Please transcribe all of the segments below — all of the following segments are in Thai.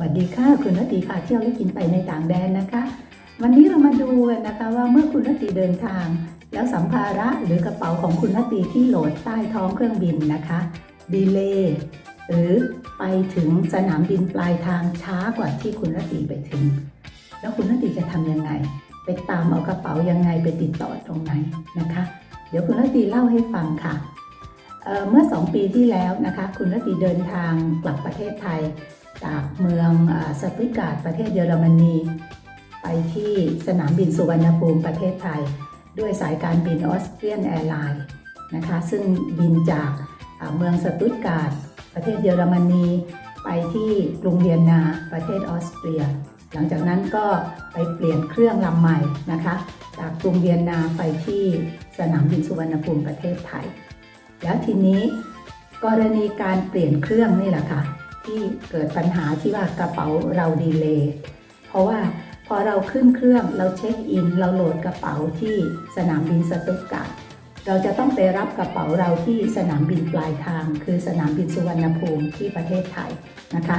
วัสดีค่ะ คุณนตีพาเที่ยวและกินไปในต่างแดนนะคะ วันนี้เรามาดูกันนะคะว่าเมื่อคุณนตีเดินทาง แล้วสัมภาระหรือกระเป๋าของคุณนตีที่โหลดใต้ท้องเครื่องบินนะคะดีเลย์หรือไปถึงสนามบินปลายทางช้ากว่าที่คุณนตีไปถึง แล้วคุณนตีจะทำยังไง ไปตามเอากระเป๋ายังไงไปติดต่อตรงไหนนะคะ เดี๋ยวคุณนตีเล่าให้ฟังค่ะเเมื่อ 2 ปีที่แล้วนะคะ คุณนตีเดินทางกลับประเทศไทย จากเมืองสตุตการ์ดประเทศเยอรมนี ไปที่สนามบินสุวรรณภูมิประเทศไทย ด้วยสายการบินออสเตรียนแอร์ไลน์นะคะซึ่งบินจากเมืองสตุตการ์ดประเทศเยอรมนีไปที่กรุงเวียนนาประเทศออสเตรีย หลังจากนั้นก็ไปเปลี่ยนเครื่องลำใหม่นะคะ จากกรุงเวียนนาไปที่สนามบินสุวรรณภูมิประเทศไทย แล้วทีนี้กรณีการเปลี่ยนเครื่องนี่แหละค่ะ ที่เกิดปัญหาที่ว่ากระเป๋าเราดีเลย์เพราะว่าพอเราขึ้นเครื่องเราเช็คอิน เราโหลดกระเป๋าที่สนามบินสตุตการ์ดเราจะต้องไปรับกระเป๋าเราที่สนามบินปลายทาง คือสนามบินสุวรรณภูมิที่ประเทศไทยนะคะ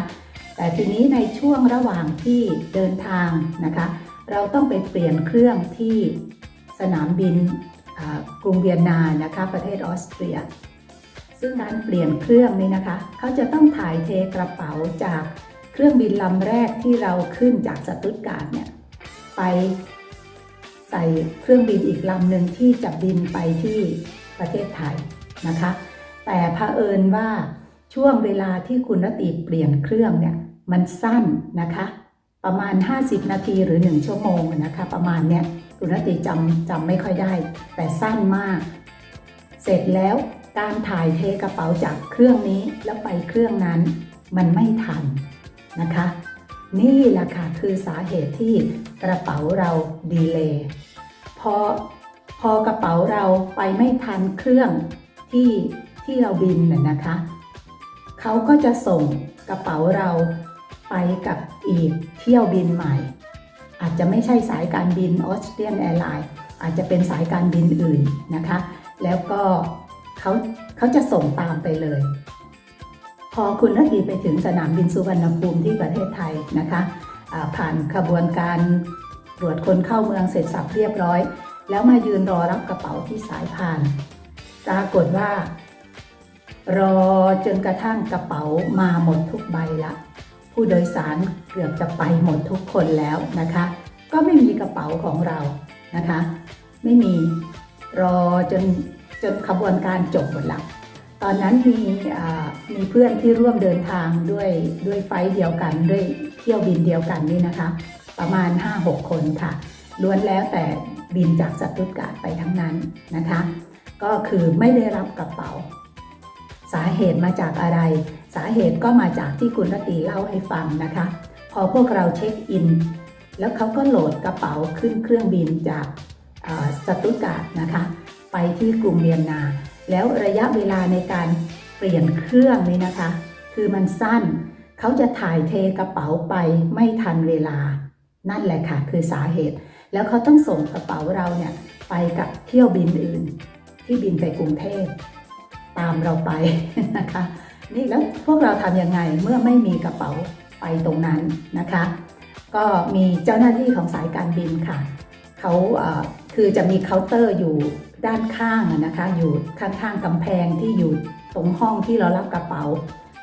แต่ทีนี้ในช่วงระหว่างที่เดินทางนะคะ เราต้องไปเปลี่ยนเครื่องที่สนามบินกรุงเวียนนานะคะประเทศออสเตรีย ซึ่งการเปลี่ยนเครื่องนี้นะคะ เขาจะต้องถ่ายเทกระเป๋าจากเครื่องบินลำแรกที่เราขึ้นจากสตุตการ์ดเนี่ยไปใส่เครื่องบินอีกลำหนึ่งที่จะบินไปที่ประเทศไทยนะคะ แต่เผอิญว่าช่วงเวลาที่คุณนตีเปลี่ยนเครื่องเนี่ยมันสั้นนะคะ ประมาณ 50 นาทีหรือ 1 ชั่วโมงนะคะ ประมาณเนี้ยคุณนตีจำจำไม่ค่อยได้ แต่สั้นมาก เสร็จแล้ว การถ่ายเทกระเป๋าจากเครื่องนี้แล้วไปเครื่องนั้น มันไม่ทันนะคะ นี่แหละค่ะคือสาเหตุที่กระเป๋าเราดีเลย์พอพอกระเป๋าเราไปไม่ทันเครื่องที่ที่เราบินน่ะนะคะเขาก็จะส่งกระเป๋าเราไปกับอีกเที่ยวบินใหม่ อาจจะไม่ใช่สายการบินออสเตรียนแอร์ไลน์อาจจะเป็นสายการบินอื่นนะคะ แล้วก็ เขาเขาจะส่งตามไปเลย พอคุณนาทีไปถึงสนามบินสุวรรณภูมิที่ประเทศไทยนะคะผ่านขบวนการตรวจคนเข้าเมืองเสร็จสับเรียบร้อย แล้วมายืนรอรับกระเป๋าที่สายพานปรากฏว่า รอจนกระทั่งกระเป๋ามาหมดทุกใบละ ผู้โดยสารเกือบจะไปหมดทุกคนแล้วนะคะ ก็ไม่มีกระเป๋าของเรานะคะ ไม่มีรอจน จนขบวนการจบหมดละตอนนั้นมีมีเพื่อนที่ร่วมเดินทางด้วยด้วยไฟล์เดียวกันด้วยเที่ยวบินเดียวกันนี่นะคะ ประมาณ 5-6 คนค่ะล้วนแล้วแต่บินจากสตุตการ์ดไปทั้งนั้นนะคะ ก็คือไม่ได้รับกระเป๋า สาเหตุมาจากอะไร สาเหตุก็มาจากที่คุณรตีเล่าให้ฟังนะคะ พอพวกเราเช็คอิน แล้วเขาก็โหลดกระเป๋าขึ้นเครื่องบินจากเอ่อสตุตการ์ดนะคะ ไปที่กรุงเวียนนา แล้วระยะเวลาในการเปลี่ยนเครื่องนี้นะคะ คือมันสั้น เขาจะถ่ายเทกระเป๋าไปไม่ทันเวลา นั่นแหละค่ะ คือสาเหตุ แล้วเขาต้องส่งกระเป๋าเราเนี่ยไปกับเที่ยวบินอื่น ที่บินไปกรุงเทพตามเราไปนะคะ นี่แล้วพวกเราทำยังไงเมื่อไม่มีกระเป๋าไปตรงนั้นนะคะ ก็มีเจ้าหน้าที่ของสายการบินค่ะ เขาคือจะมีเคาน์เตอร์อยู่ ด้านข้างนะคะ อยู่ข้างๆกำแพงที่อยู่ตรงห้องที่เรารับกระเป๋า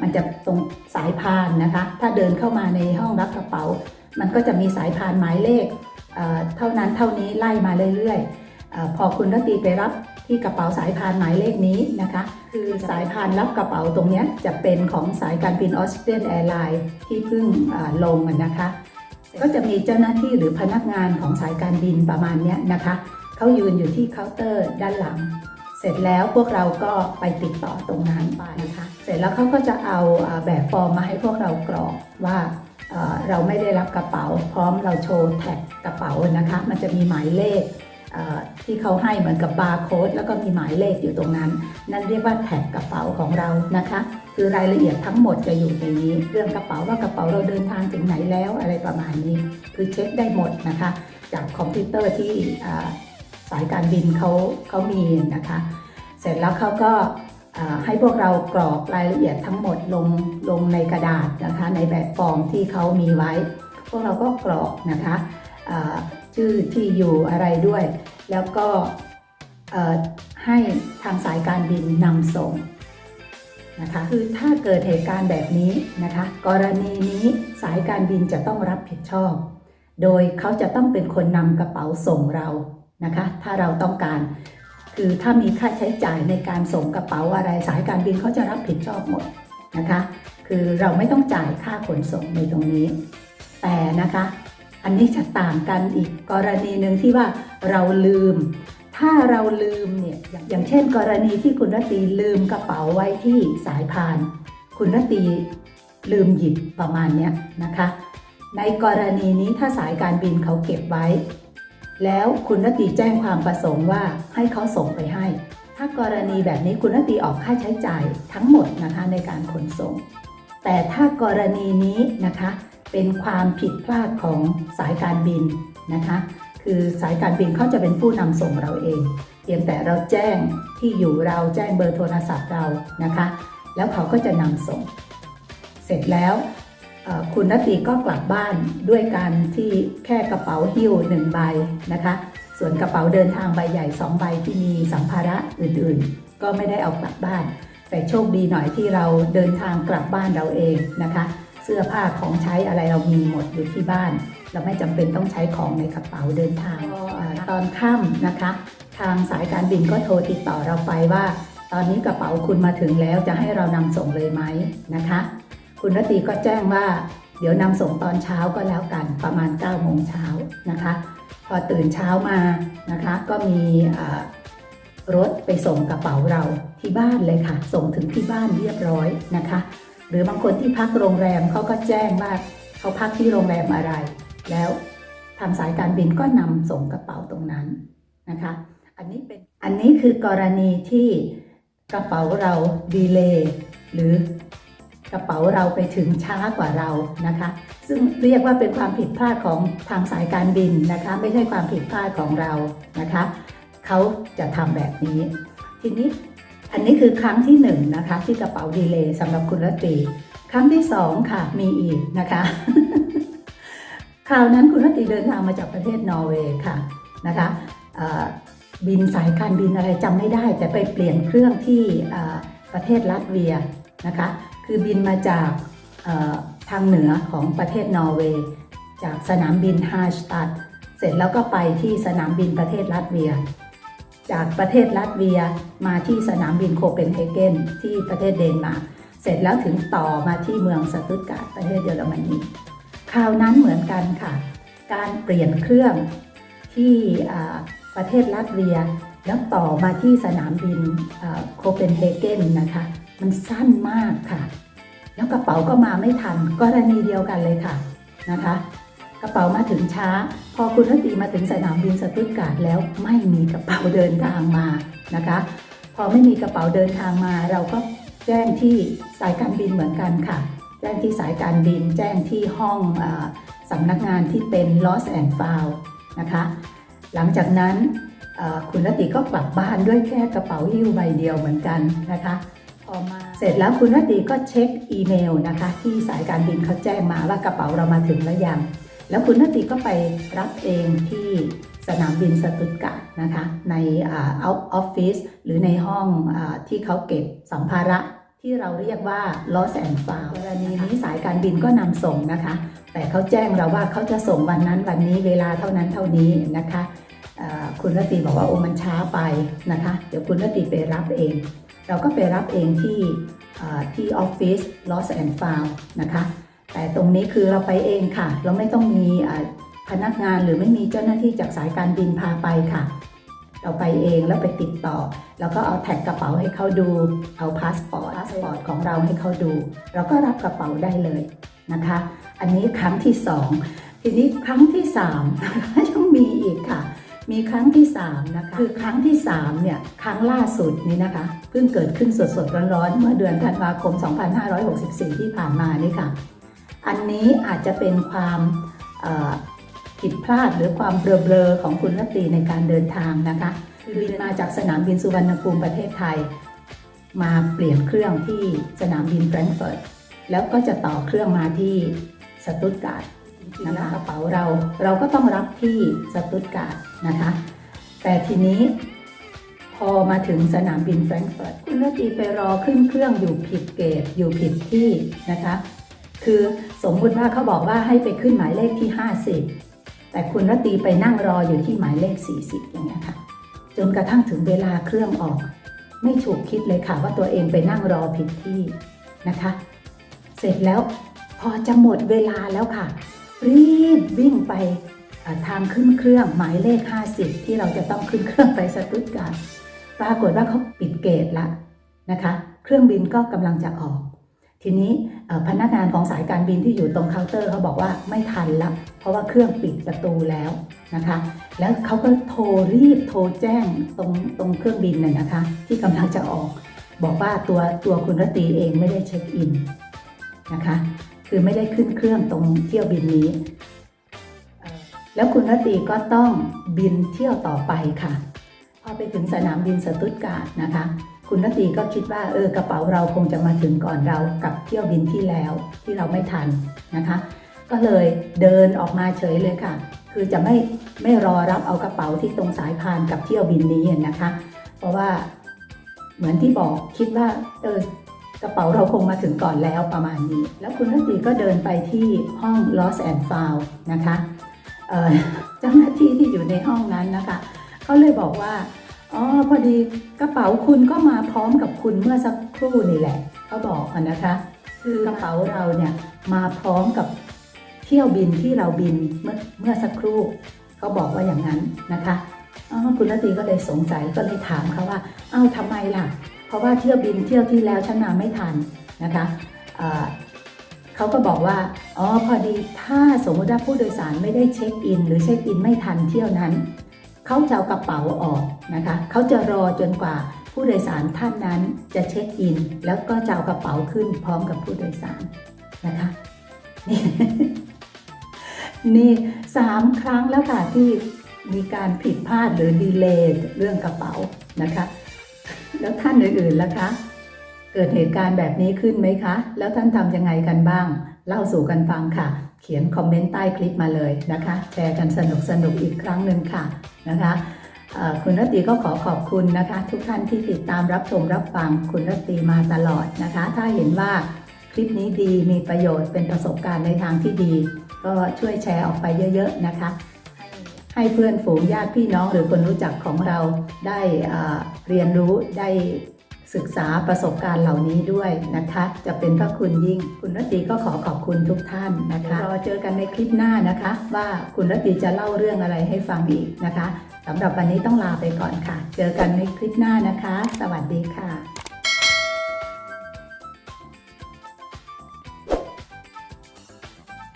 มันจะตรงสายพานนะคะ ถ้าเดินเข้ามาในห้องรับกระเป๋า มันก็จะมีสายพานหมายเลขเอ่อเท่านั้นเท่านี้ไล่มาเรื่อยๆพอคุณรตีไปรับที่กระเป๋าสายพานหมายเลขนี้นะคะ คือสายพานรับกระเป๋าตรงนี้จะเป็นของสายการบินออสเตรียนแอร์ไลน์ที่เพิ่งลงนะคะ ก็จะมีเจ้าหน้าที่หรือพนักงานของสายการบินประมาณเนี้ยนะคะ เขายืนอยู่ที่เคาน์เตอร์ด้านหลัง เสร็จแล้วพวกเราก็ไปติดต่อตรงนั้นไปนะคะเสร็จแล้วเขาก็จะเอาแบบฟอร์มมาให้พวกเรากรอกว่าเราไม่ได้รับกระเป๋า พร้อมเราโชว์แท็กกระเป๋านะคะ มันจะมีหมายเลขที่เขาให้เหมือนกับบาร์โค้ดแล้วก็มีหมายเลขอยู่ตรงนั้น นั่นเรียกว่าแท็กกระเป๋าของเรานะคะ คือรายละเอียดทั้งหมดจะอยู่ในนี้ เรื่องกระเป๋าว่ากระเป๋าเราเดินทางถึงไหนแล้วอะไรประมาณนี้ คือเช็คได้หมดนะคะ จากคอมพิวเตอร์ที่ สายการบินเขาเขามีนะคะ เสร็จแล้วเขาก็ให้พวกเรากรอกรายละเอียดทั้งหมดลงลงในกระดาษนะคะในแบบฟอร์มที่เขามีไว้ พวกเราก็กรอกนะคะชื่อที่อยู่อะไรด้วย แล้วก็ให้ทางสายการบินนำส่งนะคะคือถ้าเกิดเหตุการณ์แบบนี้นะคะ กรณีนี้สายการบินจะต้องรับผิดชอบ โดยเขาจะต้องเป็นคนนำกระเป๋าส่งเรา นะคะ ถ้าเราต้องการ คือถ้ามีค่าใช้จ่ายในการส่งกระเป๋าอะไรสายการบินเขาจะรับผิดชอบหมดนะคะ คือเราไม่ต้องจ่ายค่าขนส่งในตรงนี้ แต่นะคะ อันนี้จะต่างกันอีกกรณีหนึ่งที่ว่าเราลืม ถ้าเราลืมเนี่ยอย่างเช่น กรณีที่คุณรตีลืมกระเป๋าไว้ที่สายพาน คุณรตีลืมหยิบประมาณเนี้ยนะคะ ในกรณีนี้ถ้าสายการบินเขาเก็บไว้ แล้วคุณรตรีแจ้งความประสงค์ว่าให้เขาส่งไปให้ ถ้ากรณีแบบนี้คุณรตรีออกค่าใช้จ่ายทั้งหมดนะคะในการขนส่ง แต่ถ้ากรณีนี้นะคะเป็นความผิดพลาดของสายการบินนะคะ คือสายการบินเขาจะเป็นผู้นำส่งเราเอง เพียงแต่เราแจ้งที่อยู่เราแจ้งเบอร์โทรศัพท์เรานะคะ แล้วเขาก็จะนำส่ง เสร็จแล้ว คุณนตรีก็กลับบ้านด้วยการที่แค่กระเป๋าหิ้วหนึ่งใบนะคะ ส่วนกระเป๋าเดินทางใบใหญ่สองใบที่มีสัมภาระอื่นๆ ก็ไม่ได้เอากลับบ้าน แต่โชคดีหน่อยที่เราเดินทางกลับบ้านเราเองนะคะ เสื้อผ้าของใช้อะไรเรามีหมดอยู่ที่บ้าน เราไม่จำเป็นต้องใช้ของในกระเป๋าเดินทางเอ่อตอนค่ำนะคะ ทางสายการบินก็โทรติดต่อเราไปว่า ตอนนี้กระเป๋าคุณมาถึงแล้วจะให้เรานำส่งเลยไหมนะคะ คุณรตีก็แจ้งว่า เดี๋ยวนำส่งตอนเช้าก็แล้วกันประมาณ9โมงเช้านะคะ พอตื่นเช้ามานะคะ ก็มีรถไปส่งกระเป๋าเราที่บ้านเลยค่ะ ส่งถึงที่บ้านเรียบร้อยนะคะ หรือบางคนที่พักโรงแรมเขาก็แจ้งว่าเขาพักที่โรงแรมอะไร แล้วทางสายการบินก็นำส่งกระเป๋าตรงนั้นนะคะ อันนี้เป็นอันนี้คือกรณีที่กระเป๋าเราดีเลย์หรือ กระเป๋าเราไปถึงช้ากว่าเรานะคะ ซึ่งเรียกว่าเป็นความผิดพลาดของทางสายการบินนะคะ ไม่ใช่ความผิดพลาดของเรานะคะ เขาจะทำแบบนี้ ทีนี้อันนี้คือครั้งที่หนึ่งนะคะที่กระเป๋าดีเลย์สำหรับคุณรัตรีครั้งที่สองค่ะมีอีกนะคะคราวนั้นคุณรัตรีเดินทางมาจากประเทศนอร์เวย์ค่ะนะคะบินสายการบินอะไรจำไม่ได้ แต่ไปเปลี่ยนเครื่องที่ประเทศลัตเวียนะคะ คือบินมาจากทางเหนือของประเทศนอร์เวย์ จากสนามบินฮาสตัดเสร็จแล้วก็ไปที่สนามบินประเทศลัตเวีย จากประเทศลัตเวียมาที่สนามบินโคเปนเฮเกนที่ประเทศเดนมาร์กเสร็จแล้วถึงต่อมาที่เมืองสตุตการ์ดประเทศเยอรมนีคราวนั้นเหมือนกันค่ะ การเปลี่ยนเครื่องที่ประเทศลัตเวีย แล้วต่อมาที่สนามบินโคเปนเฮเกนนะคะ มันสั้นมากค่ะ แล้วกระเป๋าก็มาไม่ทันกรณีเดียวกันเลยค่ะนะคะ กระเป๋ามาถึงช้า พอคุณนตีมาถึงสนามบินสตุตการ์ดแล้วไม่มีกระเป๋าเดินทางมานะคะ พอไม่มีกระเป๋าเดินทางมา เราก็แจ้งที่สายการบินเหมือนกันค่ะ แจ้งที่สายการบิน แจ้งที่ห้องอสำนักงานที่เป็น lost and found นะคะ หลังจากนั้นคุณรตติก็กลับบ้านด้วยแค่กระเป๋าหิ้วใบเดียวเหมือนกันนะคะ พอมา เสร็จแล้วคุณรตติก็เช็คอีเมลนะคะ ที่สายการบินเขาแจ้งมาว่ากระเป๋าเรามาถึงแล้วยัง แล้วคุณนตรีก็ไปรับเองที่สนามบินสตุตการ์ดนะคะในเอาออฟฟิศหรือในห้องอาที่เขาเก็บสัมภาระที่เราเรียกว่า lost and found กรณีนี้สายการบินก็นำส่งนะคะ แต่เขาแจ้งเราว่าเขาจะส่งวันนั้นวันนี้เวลาเท่านั้นเท่านี้นะคะอ่าคุณรตรีบอกว่าโอ้มันช้าไปนะคะ เดี๋ยวคุณรตรีไปรับเอง เราก็ไปรับเองที่ที่ออฟฟิศ lost and found นะคะ แต่ตรงนี้คือเราไปเองค่ะ เราไม่ต้องมีพนักงานหรือไม่มีเจ้าหน้าที่จากสายการบินพาไปค่ะ เราไปเองแล้วไปติดต่อ แล้วก็เอาแท็กกระเป๋าให้เขาดู เอาพาสปอร์ตพาสปอร์ตของเราให้เขาดู เราก็รับกระเป๋าได้เลยนะคะ อันนี้ครั้งที่สองทีนี้ครั้งที่สามยังมีอีกค่ะ มีครั้งที่3นะคะคือครั้งที่3เนี่ยครั้งล่าสุดนี้นะคะเพิ่งเกิดขึ้นสดๆร้อนๆเมื่อเดือนธันวาคม 2564 ที่ผ่านมานี่ค่ะ อันนี้อาจจะเป็นความผิดพลาดหรือความเบลอๆของคุณรัตตีในการเดินทางนะคะคือบินมาจากสนามบินสุวรรณภูมิประเทศไทย มาเปลี่ยนเครื่องที่สนามบินแฟรงก์เฟิร์ตแล้วก็จะต่อเครื่องมาที่สตุตการ์ด นะคะกระเป๋าเราเราก็ต้องรับที่สตุตการ์ดนะคะ แต่ทีนี้พอมาถึงสนามบินแฟรงก์เฟิร์ตคุณรตีไปรอขึ้นเครื่องอยู่ผิดเกตอยู่ผิดที่นะคะ คือสมมุติว่าเขาบอกว่าให้ไปขึ้นหมายเลขที่ 50 แต่คุณรตีไปนั่งรออยู่ที่หมายเลข 40 อย่างเงี้ยค่ะ จนกระทั่งถึงเวลาเครื่องออก ไม่ถูกคิดเลยค่ะว่าตัวเองไปนั่งรอผิดที่นะคะ เสร็จแล้วพอจะหมดเวลาแล้วค่ะ รีบวิ่งไปทางขึ้นเครื่องหมายเลข 50 ที่เราจะต้องขึ้นเครื่องไปสตุตการ์ดปรากฏว่าเขาปิดเกตละนะคะ เครื่องบินก็กำลังจะออก ทีนี้พนักงานของสายการบินที่อยู่ตรงเคาน์เตอร์เขาบอกว่าไม่ทันละ เพราะว่าเครื่องปิดประตูแล้วนะคะ แล้วเขาก็โทรรีบโทรแจ้งตรงตรงเครื่องบินน่ยนะคะ ที่กำลังจะออก บอกว่าตัวตัวคุณรตีเองไม่ได้เช็คอินนะคะ คือไม่ได้ขึ้นเครื่องตรงเที่ยวบินนี้ แล้วคุณรตีก็ต้องบินเที่ยวต่อไปค่ะ พอไปถึงสนามบินสตุตการ์ดนะคะ คุณรตีก็คิดว่าเออกระเป๋าเราคงจะมาถึงก่อนเรากับเที่ยวบินที่แล้วที่เราไม่ทันนะคะ ก็เลยเดินออกมาเฉยเลยค่ะ คือจะไม่ไม่รอรับเอากระเป๋าที่ตรงสายพานกับเที่ยวบินนี้นะคะ เพราะว่าเหมือนที่บอกคิดว่าเออ กระเป๋าเราคงมาถึงก่อนแล้วประมาณนี้ แล้วคุณรตรีก็เดินไปที่ห้อง lost and found นะคะเจ้าหน้าที่ที่อยู่ในห้องนั้นนะคะเขาเลยบอกว่าอ๋อพอดีกระเป๋าคุณก็มาพร้อมกับคุณเมื่อสักครู่นี่แหละเขาบอกนะคะคือกระเป๋าเราเนี่ยมาพร้อมกับเที่ยวบินที่เราบินเมื่อเมื่อสักครู่เขาบอกว่าอย่างนั้นนะคะอ๋อคุณรตรีก็เลยสงสัยก็เลยถามเขาว่า เอ้าทำไมล่ะ ราะว่าเที่ยวบินเที่ยวที่แล้วฉันมาไม่ทันนะคะเเขาก็บอกว่า อ๋อ พอดีถ้าสมมติว่าผู้โดยสารไม่ได้เช็คอิน หรือเช็คอินไม่ทันเที่ยวนั้น เขาจะเอากระเป๋าออกนะคะ เขาจะรอจนกว่าผู้โดยสารท่านนั้นจะเช็คอิน แล้วก็จะเอากระเป๋าขึ้นพร้อมกับผู้โดยสารนะคะนี่นี่สามครั้งแล้วค่ะที่มีการผิดพลาดหรือดีเลย์เรื่องกระเป๋านะคะ แล้วท่านอื่นๆล่ะคะ เกิดเหตุการณ์แบบนี้ขึ้นไหมคะ แล้วท่านทำยังไงกันบ้าง เล่าสู่กันฟังค่ะ เขียนคอมเมนต์ใต้คลิปมาเลยนะคะ แชร์กันสนุกสนุกๆอีกครั้งหนึ่งค่ะนะคะคุณรตตีก็ขอขอบคุณนะคะ ทุกท่านที่ติดตามรับชมรับฟังคุณรตตีมาตลอดนะคะ ถ้าเห็นว่าคลิปนี้ดีมีประโยชน์เป็นประสบการณ์ในทางที่ดี ก็ช่วยแชร์ออกไปเยอะ ๆ นะคะ ให้เพื่อนฝูงญาติพี่น้องหรือคนรู้จักของเราได้เรียนรู้ได้ศึกษาประสบการณ์เหล่านี้ด้วยนะคะ จะเป็นพระคุณยิ่ง คุณรตตีก็ขอขอบคุณทุกท่านนะคะรอเจอกันในคลิปหน้านะคะ ว่าคุณรตีจะเล่าเรื่องอะไรให้ฟังอีกนะคะสำหรับวันนี้ต้องลาไปก่อนค่ะ เจอกันในคลิปหน้านะคะ สวัสดีค่ะ